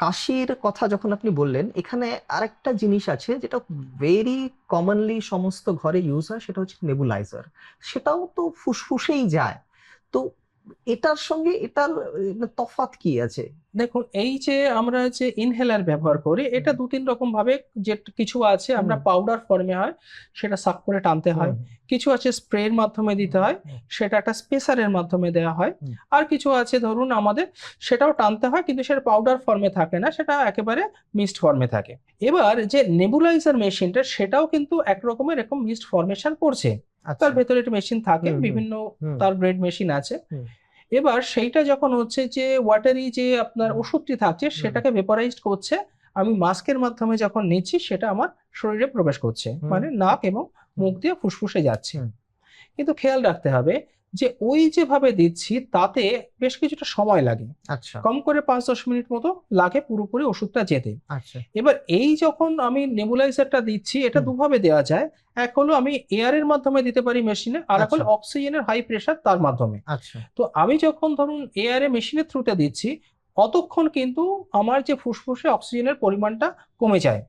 কাশির কথা যখন আপনি বললেন, এখানে আরেকটা জিনিস আছে যেটা ভেরি কমনলি সমস্ত ঘরে ইউজ হয়, সেটা হচ্ছে নেবুলাইজার সেটাও তো ফুসফুসেই যায়। তো এটার সঙ্গে এটার তফাৎ কি আছে? দেখুন এই যে আমরা যে ইনহেলার ব্যবহার করি এটা দু তিন রকম ভাবে যে কিছু আছে আমরা পাউডার ফর্মে হয় সেটা সাক করে টানতে হয়। কিছু আছে স্প্রের মাধ্যমে দিতে হয় সেটা একটা স্পেসারের মাধ্যমে দেওয়া হয়। আর কিছু আছে ধরুন আমাদের সেটাও টানতে হয় কিন্তু সেটা পাউডার ফর্মে থাকে না সেটা একেবারে মিক্সড ফর্মে থাকে। এবার যে নেবুলাইজার মেশিনটা সেটাও কিন্তু এক রকমের এরকম মিক্সড ফর্মেশন করছে। তার ভেতরে একটা মেশিন থাকে বিভিন্ন তার ব্রেড মেশিন আছে। এবার সেইটা যখন হচ্ছে যে ওয়াটারি যে আপনার ওষুধটি থাকছে সেটাকে ভেপারাইজড করছে আমি মাস্কের মাধ্যমে যখন নিচ্ছি সেটা আমার শরীরে প্রবেশ করছে। মানে নাক এবং মুখ দিয়ে ফুসফুসে যাচ্ছে। কিন্তু খেয়াল রাখতে হবে যে ওই যেভাবে দিচ্ছি তাতে বেশ কিছুটা সময় লাগে। আচ্ছা। কম করে পাঁচ দশ মিনিট মতো লাগে পুরোপুরি ওষুধটা যেতে। আচ্ছা। এবার এই যখন আমি নেবুলাইজারটা দিচ্ছি এটা দুভাবে দেওয়া যায়। এক হলো আমি এয়ারের মাধ্যমে দিতে পারি মেশিনে আর এক হলো। অক্সিজেনের হাই প্রেসার তার মাধ্যমে। আচ্ছা। তো আমি যখন ধরুন এয়ারে মেশিনের থ্রুতে দিচ্ছি অতক্ষণ কিন্তু আমার যে ফুসফুসে অক্সিজেনের পরিমাণটা কমে যায়।